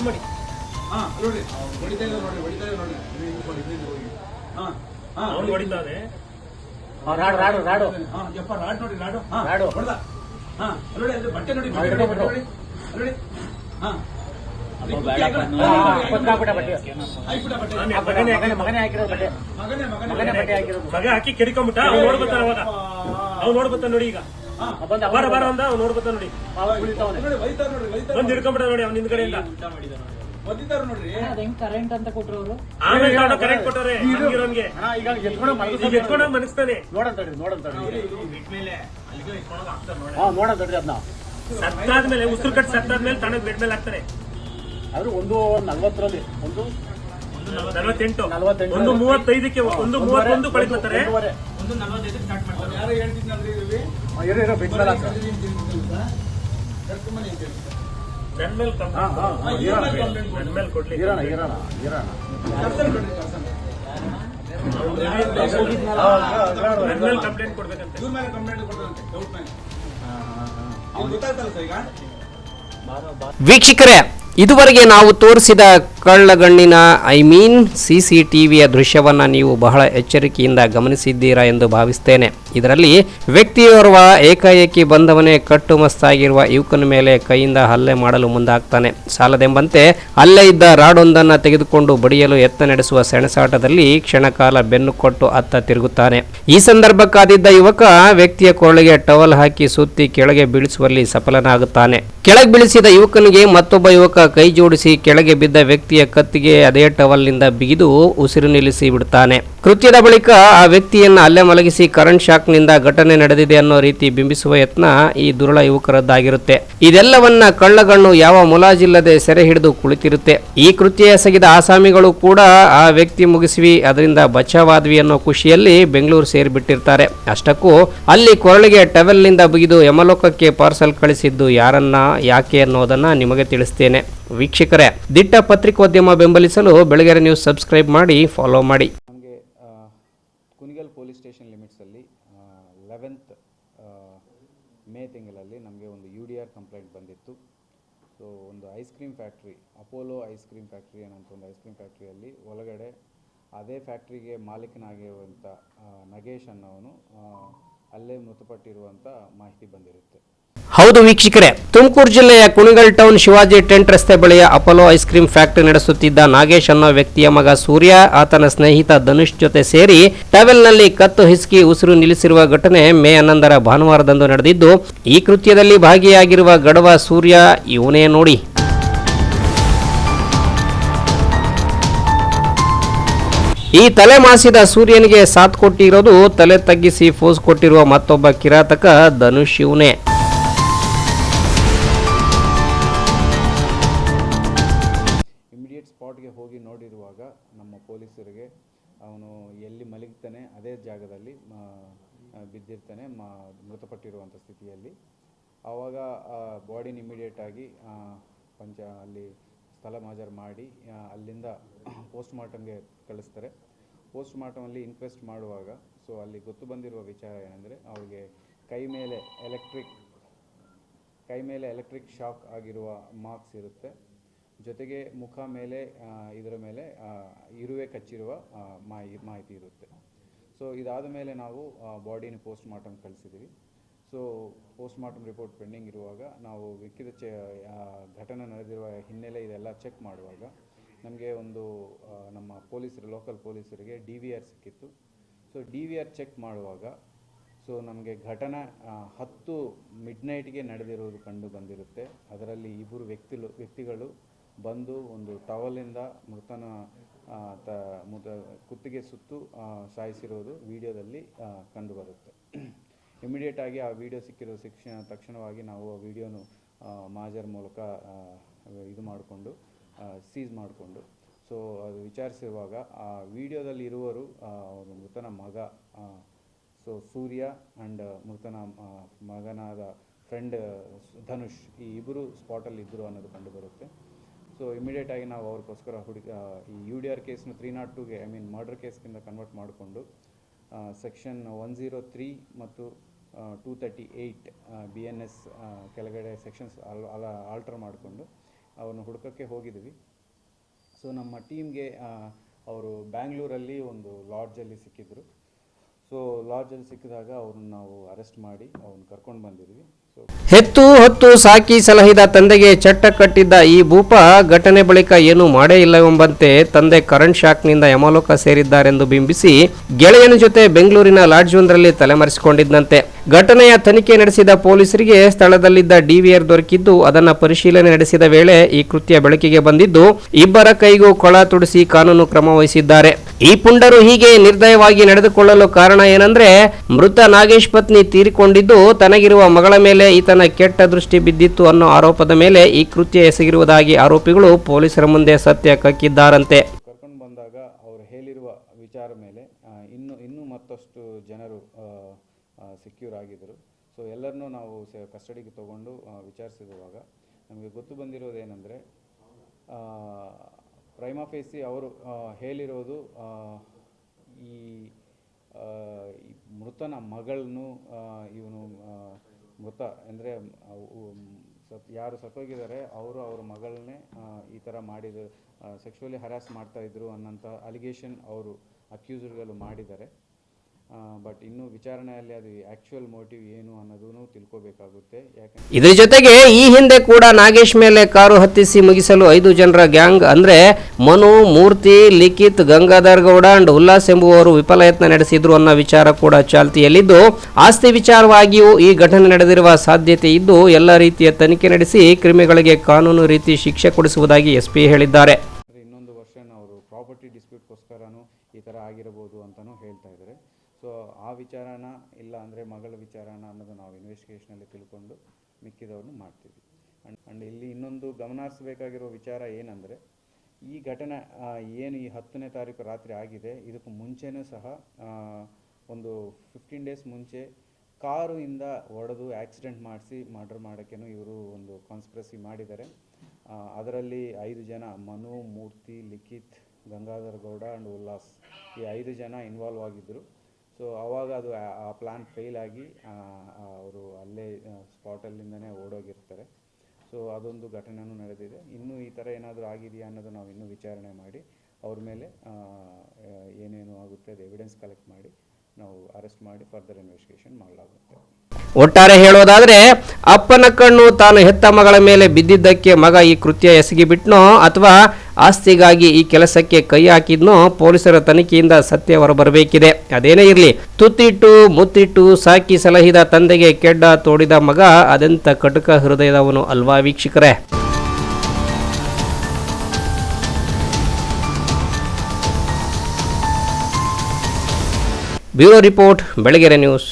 Pass ಮಾಡಿ. ಹಾ ನೋಡಿ. ಹೊಡಿತಾ ಇದ್ದಾರೆ ನೋಡಿ ಹೊಡಿತಾ ಇದ್ದಾರೆ ನೋಡಿ. ಹೋಗಿ ಹಾ ಹಾ. ಅವ್ನು ಹೊಡಿತಾನೆ ರಾಡು ರಾಡು ರಾಡು. ಹಾ ಯಪ್ಪ ರಾಡ್ ನೋಡಿ ರಾಡು. ಹಾ ರಾಡು. ಹೊಡ್ದ. ಹಾ ನೋಡಿ ಅಲ್ಲಿ ಬಟ್ಟೆ ನೋಡಿ ಬಟ್ಟೆ ನೋಡಿ ನೋಡಿ. ಹಾ. ಮಗನೇ ಮಗನೇ ಮಗನೇ ಹಾಕಿರೋದು ಬಟ್ಟೆ. ಮಗನೇ ಮಗನೇ. ಮಗನೇ ಬಟ್ಟೆ ಹಾಕಿರೋದು. ಮಗ ಹಾಕಿ ಕೆಡಿಕೊಂಡ್ಬಿಟ್ಟ ಅವ್ನು ನೋಡ್ಬತ್ತಾನ ಅವಾಗ. ಅವ್ನು ನೋಡ್ಬತ್ತಾನ ನೋಡಿ ಈಗ. ಬರ ಬರ ಅಂದ ಅವ್ನು ನೋಡಿ. ಬಂದ್ ನೋಡಿ. ಅವ್ನ ಹಿಂದ್ಗಡೆ ಕರೆಂಟ್ ಅಂತ ಕೊಟ್ರು ಅವರು. ಆಮೇಲೆ ತಗೊಂಡು ಕರೆಂಟ್ ಕೊಟ್ಟವ್ರೆ ಈಗ ಎತ್ಕೊಂಡು ಮನಸ್ತಾನೆ ಹಾ ಅದನ್ನ ಸತ್ತಾದ್ಮೇಲೆ ಉಸಿರು ಕಟ್ಟಿ ಸತ್ತಾದ್ಮೇಲೆ ತಣ್ಣಗ್ ಬೆಡ್ ಮೇಲೆ ಹಾಕ್ತಾರೆ. ಆದ್ರೂ ಒಂದು ನಲ್ವತ್ತರಲ್ಲಿ ಒಂದು ನಲವತ್ತೆಂಟು. ನಲವತ್ತೆಂಟು. ಒಂದು ಮೂವತ್ತೈದಕ್ಕೆ ಒಂದು ಮೂವತ್ತೊಂದು ಕಳಿಸ್ತಾರೆ ಒಂದೂವರೆ. ಯಾರು ಹೇಳ್ತಿದ್ನಲ್ರಿ ರವಿ ಹಾ, ಇರು ಇರು ಬಿಟ್ಟು ಮೇಲೆ ಹಾ, ಹಾ, ಇರೋಣ, ಇರೋಣ, ಇರೋಣ. ಕಂಪ್ಲೇಂಟ್ ಇರೋಣ. ಕಂಪ್ಲೇಂಟ್ ಕೊಡ್ಬೇಕಂತೆ. ಇವ್ರ ಮೇಲೆ ಕಂಪ್ಲೇಂಟ್ ಕೊಡ್ತಾರಂತೆ ಡೌಟ್ ಮೇಲೆ. ಅವ್ನು ಗೊತ್ತಾಗ್ತಲ್ಲ ಸರ್ ಈಗ? ವೀಕ್ಷಕರೇ ಇದುವರೆಗೆ ನಾವು ತೋರಿಸಿದ ಕಳ್ಳಗಣ್ಣಿನ I mean C C T ವಿಯ ದೃಶ್ಯವನ್ನು ನೀವು ಬಹಳ ಎಚ್ಚರಿಕೆಯಿಂದ ಗಮನಿಸಿದ್ದೀರಾ ಎಂದು ಭಾವಿಸ್ತೇನೆ. ಇದರಲ್ಲಿ ವ್ಯಕ್ತಿಯೋರ್ವ, ಏಕಾಏಕಿ ಬಂದವನೇ ಕಟ್ಟುಮಸ್ತಾಗಿರುವ ಯುವಕನ ಮೇಲೆ ಕೈಯಿಂದ ಹಲ್ಲೆ ಮಾಡಲು ಮುಂದಾಗ್ತಾನೆ. ಸಾಲದೆಂಬಂತೆ, ಅಲ್ಲೇ ಇದ್ದ ರಾಡೊಂದನ್ನು ತೆಗೆದುಕೊಂಡು ಬಡಿಯಲು ಯತ್ನ ನಡೆಸುವ ಸೆಣಸಾಟದಲ್ಲಿ ಕ್ಷಣಕಾಲ ಬೆನ್ನು ಕೊಟ್ಟು ಅತ್ತ ತಿರುಗುತ್ತಾನೆ. ಈ ಸಂದರ್ಭಕ್ಕಾದಿದ್ದ ಯುವಕ ವ್ಯಕ್ತಿಯ ಕೊರಳಿಗೆ ಟವಲ್ ಹಾಕಿ ಸುತ್ತಿ ಕೆಳಗೆ ಬೀಳಿಸುವಲ್ಲಿ ಸಫಲನಾಗುತ್ತಾನೆ. ಕೆಳಗೆ ಬೀಳಿಸಿದ ಯುವಕನಿಗೆ ಮತ್ತೊಬ್ಬ ಯುವಕ ಕೈ ಜೋಡಿಸಿ ಕೆಳಗೆ ಬಿದ್ದ ವ್ಯಕ್ತಿಯ ಕತ್ತಿಗೆ ಅದೇ ಟವಲ್ನಿಂದ ಬಿಗಿದು ಉಸಿರು ನಿಲ್ಲಿಸಿ ಬಿಡುತ್ತಾನೆ ಕೃತ್ಯದ ಬಳಿಕ ಆ ವ್ಯಕ್ತಿಯನ್ನ ಅಲ್ಲೇ ಮಲಗಿಸಿ ಕರೆಂಟ್ ಶಾಕ್ನಿಂದ ಘಟನೆ ನಡೆದಿದೆ ಅನ್ನೋ ರೀತಿ ಬಿಂಬಿಸುವ ಯತ್ನ ಈ ದುರುಳ ಯುವಕರದ್ದಾಗಿರುತ್ತೆ. ಇದೆಲ್ಲವನ್ನ ಕಳ್ಳಗಣ್ಣು ಯಾವ ಮುಲಾಜಿಲ್ಲದೆ ಸೆರೆ ಹಿಡಿದು ಕುಳಿತಿರುತ್ತೆ. ಈ ಕೃತ್ಯ ಎಸಗಿದ ಆಸಾಮಿಗಳು ಕೂಡ ಆ ವ್ಯಕ್ತಿ ಮುಗಿಸಿವಿ, ಅದರಿಂದ ಬಚಾವಾದ್ವಿ ಅನ್ನೋ ಖುಷಿಯಲ್ಲಿ ಬೆಂಗಳೂರು ಸೇರಿಬಿಟ್ಟಿರ್ತಾರೆ. ಅಷ್ಟಕ್ಕೂ ಅಲ್ಲಿ ಕೊರಳಿಗೆ ಟವೆಲ್ನಿಂದ ಬಿಗಿದು ಯಮಲೋಕಕ್ಕೆ ಪಾರ್ಸಲ್ ಕಳಿಸಿದ್ದು ಯಾರನ್ನ, ಯಾಕೆ ಅನ್ನೋದನ್ನ ನಿಮಗೆ ತಿಳಿಸ್ತೇನೆ. ವೀಕ್ಷಕರೇ, ದಿಟ್ಟ ಪತ್ರಿಕೋದ್ಯಮ ಬೆಂಬಲಿಸಲು ಬೆಳಗೆರೆ ನ್ಯೂಸ್ ಸಬ್ಸ್ಕ್ರೈಬ್ ಮಾಡಿ ಫಾಲೋ ಮಾಡಿ. ನಮಗೆ ಕುನಿಗಲ್ ಪೊಲೀಸ್ ಸ್ಟೇಷನ್ ಲಿಮಿಟ್ಸಲ್ಲಿ ಲೆವೆಂತ್ ಮೇ ತಿಂಗಳಲ್ಲಿ ನಮಗೆ ಒಂದು ಯು ಡಿ ಆರ್ ಕಂಪ್ಲೇಂಟ್ ಬಂದಿತ್ತು. ಸೊ ಒಂದು ice cream factory Apollo ice cream factory ಅನ್ನೋಂಥ ಒಂದು ಐಸ್ ಕ್ರೀಮ್ ಫ್ಯಾಕ್ಟ್ರಿಯಲ್ಲಿ ಒಳಗಡೆ ಅದೇ ಫ್ಯಾಕ್ಟ್ರಿಗೆ ಮಾಲೀಕನಾಗಿರುವಂಥ ನಗೇಶ್ ಅನ್ನೋವನು ಅಲ್ಲೇ ಮೃತಪಟ್ಟಿರುವಂಥ ಮಾಹಿತಿ ಬಂದಿರುತ್ತೆ. ಹೌದು ವೀಕ್ಷಕರೇ, ತುಮಕೂರು ಜಿಲ್ಲೆಯ ಕುಣಿಗಲ್ ಟೌನ್ ಶಿವಾಜಿ ಟೆಂಟ್ ರಸ್ತೆ ಬಳಿಯ ಅಪೋಲೋ ಐಸ್ ಕ್ರೀಮ್ ಫ್ಯಾಕ್ಟರಿ ನಡೆಸುತ್ತಿದ್ದ ನಾಗೇಶ್ ಅನ್ನೋ ವ್ಯಕ್ತಿಯ ಮಗ ಸೂರ್ಯ, ಆತನ ಸ್ನೇಹಿತ ಧನುಷ್ ಜೊತೆ ಸೇರಿ ಟವೆಲ್ನಲ್ಲಿ ಕತ್ತು ಹಿಸುಕಿ ಉಸಿರು ನಿಲ್ಲಿಸಿರುವ ಘಟನೆ ಮೇ ಹನ್ನೊಂದರ ಭಾನುವಾರದಂದು ನಡೆದಿದ್ದು, ಈ ಕೃತ್ಯದಲ್ಲಿ ಭಾಗಿಯಾಗಿರುವ ಗಡವ ಸೂರ್ಯ ಇವನೇ ನೋಡಿ. ಈ ತಲೆ ಮಾಸಿದ ಸೂರ್ಯನಿಗೆ ಸಾಥ್ ಕೊಟ್ಟಿರೋದು ತಲೆ ತಗ್ಗಿಸಿ ಫೋಸ್ ಕೊಟ್ಟಿರುವ ಮತ್ತೊಬ್ಬ ಕಿರಾತಕ ಧನುಷ್ ಇವನೇ. ಆವಾಗ ಬಾಡಿನ ಇಮಿಡಿಯೇಟ್ ಆಗಿ ಪಂಚ ಅಲ್ಲಿ ಸ್ಥಳ ಮಾಜರ್ ಮಾಡಿ ಅಲ್ಲಿಂದ ಪೋಸ್ಟ್ ಮಾರ್ಟಮ್ಗೆ ಕಳಿಸ್ತಾರೆ. ಪೋಸ್ಟ್ ಮಾರ್ಟಮಲ್ಲಿ ಇನ್ಕ್ವೆಸ್ಟ್ ಮಾಡುವಾಗ ಸೊ ಅಲ್ಲಿ ಗೊತ್ತು ಬಂದಿರುವ ವಿಚಾರ ಏನಂದರೆ, ಅವ್ರಿಗೆ ಕೈ ಮೇಲೆ ಎಲೆಕ್ಟ್ರಿಕ್ ಕೈ ಮೇಲೆ ಎಲೆಕ್ಟ್ರಿಕ್ ಶಾಕ್ ಆಗಿರುವ ಮಾರ್ಕ್ಸ್ ಇರುತ್ತೆ. ಜೊತೆಗೆ ಮುಖ ಮೇಲೆ ಇದರ ಮೇಲೆ ಇರುವೆ ಕಚ್ಚಿರುವ ಮಾಹಿತಿ ಇರುತ್ತೆ. ಸೊ ಇದಾದ ಮೇಲೆ ನಾವು ಬಾಡಿನ post mortem ಕಳಿಸಿದ್ದೀವಿ so post mortem report pending ಇರುವಾಗ ನಾವು ವಿಕ್ಕಿದ ಚೆ ಘಟನೆ ನಡೆದಿರುವ ಹಿನ್ನೆಲೆ ಇದೆಲ್ಲ ಚೆಕ್ ಮಾಡುವಾಗ ನಮಗೆ ಒಂದು ನಮ್ಮ ಪೊಲೀಸರು ಲೋಕಲ್ ಪೊಲೀಸರಿಗೆ ಡಿ ವಿ ಆರ್ ಸಿಕ್ಕಿತ್ತು. So D V R check ಮಾಡುವಾಗ ಸೊ ನಮಗೆ ಘಟನೆ ಹತ್ತು ಮಿಡ್ ನೈಟ್ಗೆ ನಡೆದಿರುವುದು ಕಂಡು ಬಂದಿರುತ್ತೆ. ಅದರಲ್ಲಿ ಇಬ್ಬರು ವ್ಯಕ್ತಿಗಳು ವ್ಯಕ್ತಿಗಳು ಬಂದು ಒಂದು ಟವಲಿಂದ ಮೃತನ ತ, ಮೃತ ಕುತ್ತಿಗೆ ಸುತ್ತು ಸಾಯಿಸಿರೋದು ವಿಡಿಯೋದಲ್ಲಿ ಕಂಡು ಬರುತ್ತೆ ಇಮಿಡಿಯೇಟ್ ಆಗಿ ಆ ವಿಡಿಯೋ ಸಿಕ್ಕಿರೋ ಶಿಕ್ಷಣ ತಕ್ಷಣವಾಗಿ ನಾವು ಆ ವಿಡಿಯೋನು ಮಾಜರ್ ಮೂಲಕ ಇದು ಮಾಡಿಕೊಂಡು ಸೀಸ್ ಮಾಡಿಕೊಂಡು. ಸೊ ಅದು ವಿಚಾರಿಸಿರುವಾಗ ಆ ವಿಡಿಯೋದಲ್ಲಿ ಇರುವರು ಒಂದು ಮೃತನ ಮಗ ಸೊ ಸೂರ್ಯ ಆ್ಯಂಡ್ ಮೃತನ ಮಗನಾದ ಫ್ರೆಂಡ್ ಧನುಷ್ ಈ ಇಬ್ಬರು ಸ್ಪಾಟಲ್ಲಿ ಇದ್ದರು ಅನ್ನೋದು ಕಂಡು ಬರುತ್ತೆ ಸೊ ಇಮಿಡಿಯೇಟ್ ಆಗಿ ನಾವು ಅವ್ರಿಗೋಸ್ಕರ ಹುಡುಗ ಈ ಯು ಡಿ ಆರ್ ಕೇಸ್ನ ತ್ರೀ ನಾಟ್ ಟೂಗೆ ಐ ಮೀನ್ ಮರ್ಡರ್ ಕೇಸ್ಗಿಂತ ಕನ್ವರ್ಟ್ ಮಾಡಿಕೊಂಡು ಸೆಕ್ಷನ್ ಒನ್ ಝೀರೋ ತ್ರೀ ಮತ್ತು two thirty eight B N S ಕೆಳಗಡೆ ಸೆಕ್ಷನ್ಸ್ ಅಲ್ಲ ಆಲ್ಟರ್ ಮಾಡಿಕೊಂಡು ಅವನು ಹುಡುಕಕ್ಕೆ ಹೋಗಿದ್ವಿ. ಸೊ ನಮ್ಮ ಟೀಮ್ಗೆ ಅವರು ಬ್ಯಾಂಗ್ಳೂರಲ್ಲಿ ಒಂದು ಲಾಡ್ಜಲ್ಲಿ ಸಿಕ್ಕಿದ್ರು. ಸೊ ಲಾಡ್ಜಲ್ಲಿ ಸಿಕ್ಕಿದಾಗ ಅವ್ರನ್ನ ನಾವು ಅರೆಸ್ಟ್ ಮಾಡಿ ಅವ್ನು ಕರ್ಕೊಂಡು ಬಂದಿದ್ವಿ. ಹೆತ್ತು ಹೊತ್ತು ಸಾಕಿ ಸಲಹಿದ ತಂದೆಗೆ ಚಟ್ಟ ಕಟ್ಟಿದ್ದ ಈ ಭೂಪ ಘಟನೆ ಬಳಿಕ ಏನೂ ಮಾಡೇ ಇಲ್ಲವೆಂಬಂತೆ ತಂದೆ ಕರೆಂಟ್ ಶಾಕ್ನಿಂದ ಯಮಲೋಕ ಸೇರಿದ್ದಾರೆಂದು ಬಿಂಬಿಸಿ ಗೆಳೆಯನ ಜೊತೆ ಬೆಂಗಳೂರಿನ ಲಾಡ್ಜೊಂದರಲ್ಲಿ ತಲೆಮರೆಸಿಕೊಂಡಿದ್ದಂತೆ ಘಟನೆಯ ತನಿಖೆ ನಡೆಸಿದ ಪೊಲೀಸರಿಗೆ ಸ್ಥಳದಲ್ಲಿದ್ದ ಡಿವಿಆರ್ ದೊರಕಿದ್ದು, ಅದನ್ನು ಪರಿಶೀಲನೆ ನಡೆಸಿದ ವೇಳೆ ಈ ಕೃತ್ಯ ಬೆಳಕಿಗೆ ಬಂದಿದ್ದು, ಇಬ್ಬರ ಕೈಗೂ ಕೊಳ ತುಡಿಸಿ ಕಾನೂನು ಕ್ರಮ ವಹಿಸಿದ್ದಾರೆ. ಈ ಪುಂಡರು ಹೀಗೆ ನಿರ್ದಯವಾಗಿ ನಡೆದುಕೊಳ್ಳಲು ಕಾರಣ ಏನಂದ್ರೆ, ಮೃತ ನಾಗೇಶ್ ಪತ್ನಿ ತೀರಿಕೊಂಡಿದ್ದು, ತನಗಿರುವ ಮಗಳ ಮೇಲೆ ಈತನ ಕೆಟ್ಟ ದೃಷ್ಟಿ ಬಿದ್ದಿತ್ತು ಅನ್ನೋ ಆರೋಪದ ಮೇಲೆ ಈ ಕೃತ್ಯ ಎಸಗಿರುವುದಾಗಿ ಆರೋಪಿಗಳು ಪೊಲೀಸರ ಮುಂದೆ ಸತ್ಯ ಕಕ್ಕಿದ್ದಾರಂತೆ. ಕರ್ಕೊಂಡು ಬಂದಾಗ ಅವರು ಹೇಳಿರುವ ವಿಚಾರ ಮೇಲೆ ಇನ್ನು, ಇನ್ನೂ ಮತ್ತಷ್ಟು ಜನರು ಸೆಕ್ಯೂರ್ ಆಗಿದ್ದರು ಸೊ ಎಲ್ಲರನ್ನೂ ನಾವು ಕಸ್ಟಡಿಗೆ ತಗೊಂಡು ವಿಚಾರಿಸಿರುವಾಗ ನಮಗೆ ಗೊತ್ತು ಬಂದಿರೋದೇನೆಂದರೆ ಪ್ರೈಮಾಫೇಸಿ ಅವರು ಆ, ಹೇಳಿರೋದು ಈ ಮೃತನ ಮಗಳನ್ನು ಇವನು ಮೃತ ಅಂದರೆ ಸತ್ ಯಾರು ಸತ್ತೋಗಿದ್ದಾರೆ ಅವರು ಅವ್ರ ಮಗಳನ್ನೇ ಈ ಥರ ಮಾಡಿದ ಸೆಕ್ಷುವಲಿ ಹರಾಸ್ ಮಾಡ್ತಾ ಇದ್ರು ಅನ್ನೋಂಥ ಅಲಿಗೇಷನ್ ಅವರು ಅಕ್ಯೂಸರ್ಗಳು ಮಾಡಿದ್ದಾರೆ. ಬಟ್ ಇನ್ನು ವಿಚಾರಣೆಯಲ್ಲಿ ಅದು ಆ್ಯಕ್ಚುಯಲ್ ಮೋಟಿವ್ ಏನು ಅನ್ನೋದನ್ನು ತಿಳ್ಕೋಬೇಕಾಗುತ್ತೆ. ಯಾಕಂದ್ರೆ ಇದ್ರ ಜೊತೆಗೆ ಈ ಹಿಂದೆ ಕೂಡ ನಾಗೇಶ್ ಮೇಲೆ ಕಾರು ಹತ್ತಿಸಿ ಮುಗಿಸಲು ಐದು ಜನರ ಗ್ಯಾಂಗ್ ಅಂದ್ರೆ ಮನು ಮೂರ್ತಿ ಲಿಖಿತ್ ಗಂಗಾಧರ್ ಗೌಡ ಅಂಡ್ ಉಲ್ಲಾಸ್ ಎಂಬುವವರು ವಿಫಲ ಯತ್ನ ನಡೆಸಿದ್ರು ಅನ್ನೋ ವಿಚಾರ ಕೂಡ ಚಾಲ್ತಿಯಲ್ಲಿದ್ದು ಆಸ್ತಿ ವಿಚಾರವಾಗಿಯೂ ಈ ಘಟನೆ ನಡೆದಿರುವ ಸಾಧ್ಯತೆ ಇದ್ದು ಎಲ್ಲ ರೀತಿಯ ತನಿಖೆ ನಡೆಸಿ ಕ್ರಿಮಿಗಳಿಗೆ ಕಾನೂನು ರೀತಿ ಶಿಕ್ಷೆ ಕೊಡಿಸುವುದಾಗಿ ಎಸ್ಪಿ ಹೇಳಿದ್ದಾರೆ. ಇನ್ನೊಂದು ವರ್ಷ ಅವರು ಪ್ರಾಪರ್ಟಿ ಡಿಸ್ಪ್ಯೂಟ್ಗೋಸ್ಕರನೂ ಈ ಥರ ಆಗಿರಬಹುದು ಅಂತಲೂ ಹೇಳ್ತಾ ಇದ್ದಾರೆ. ಸೊ ಆ ವಿಚಾರನ ಇಲ್ಲ ಅಂದರೆ ಮಗಳ ವಿಚಾರನ ಅನ್ನೋದು ನಾವು ಇನ್ವೆಸ್ಟಿಗೇಷನಲ್ಲಿ ತಿಳ್ಕೊಂಡು ಮಿಕ್ಕಿದವ್ರನ್ನ ಮಾಡ್ತೀವಿ. ಅಂಡ್ ಆ್ಯಂಡ್ ಇಲ್ಲಿ ಇನ್ನೊಂದು ಗಮನಿಸಬೇಕಾಗಿರೋ ವಿಚಾರ ಏನಂದರೆ, ಈ ಘಟನೆ ಏನು ಈ ಹತ್ತನೇ ತಾರೀಕು ರಾತ್ರಿ ಆಗಿದೆ, ಇದಕ್ಕೂ ಮುಂಚೆನೂ ಸಹ ಒಂದು ಫಿಫ್ಟೀನ್ ಡೇಸ್ ಮುಂಚೆ ಕಾರು ಇಂದ ಹೊಡೆದು ಆಕ್ಸಿಡೆಂಟ್ ಮಾಡಿಸಿ ಮರ್ಡರ್ ಮಾಡೋಕ್ಕೇನು ಇವರು ಒಂದು ಕಾನ್ಸ್ಪ್ರೆಸಿ ಮಾಡಿದ್ದಾರೆ. ಅದರಲ್ಲಿ ಐದು ಜನ ಮನು, ಮೂರ್ತಿ, ಲಿಖಿತ್, ಗಂಗಾಧರ್ ಗೌಡ ಆ್ಯಂಡ್ ಉಲ್ಲಾಸ್ ಈ ಐದು ಜನ ಇನ್ವಾಲ್ವ್ ಆಗಿದ್ದರು ಸೊ ಆವಾಗ ಅದು ಆ- ಪ್ಲಾನ್ ಫೇಲ್ ಆಗಿ ಅವರು ಅಲ್ಲೇ ಸ್ಪಾಟಲ್ಲಿಂದನೇ ಓಡೋಗಿರ್ತಾರೆ. ಸೊ ಅದೊಂದು ಘಟನೆಯೂ ನಡೆದಿದೆ. ಇನ್ನೂ ಈ ಥರ ಏನಾದರೂ ಆಗಿದೆಯಾ ಅನ್ನೋದು ನಾವು ಇನ್ನೂ ವಿಚಾರಣೆ ಮಾಡಿ, ಅವ್ರ ಮೇಲೆ ಏನೇನು ಆಗುತ್ತೆ ಅದು ಎವಿಡೆನ್ಸ್ ಕಲೆಕ್ಟ್ ಮಾಡಿ, ನಾವು ಅರೆಸ್ಟ್ ಮಾಡಿ ಫರ್ದರ್ ಇನ್ವೆಸ್ಟಿಗೇಷನ್ ಮಾಡಲಾಗುತ್ತೆ. ಒಟ್ಟಾರೆ ಹೇಳೋದಾದರೆ, ಅಪ್ಪನ ಕಣ್ಣು ತಾನು ಹೆತ್ತ ಮಗಳ ಮೇಲೆ ಬಿದ್ದಿದ್ದಕ್ಕೆ ಮಗ ಈ ಕೃತ್ಯ ಎಸಗಿಬಿಟ್ನೋ, ಅಥವಾ ಆಸ್ತಿಗಾಗಿ ಈ ಕೆಲಸಕ್ಕೆ ಕೈ ಹಾಕಿದ್ನೋ ಪೊಲೀಸರ ತನಿಖೆಯಿಂದ ಸತ್ಯ ಹೊರಬರಬೇಕಿದೆ. ಅದೇನೇ ಇರಲಿ, ತುತ್ತಿಟ್ಟು ಮುತ್ತಿಟ್ಟು ಸಾಕಿ ಸಲಹಿದ ತಂದೆಗೆ ಕೆಡ್ಡ ತೋಡಿದ ಮಗ ಅದೆಂತ ಕಟುಕ ಹೃದಯದವನು ಅಲ್ವಾ ವೀಕ್ಷಕರೇ? Bureau report, Belagere news.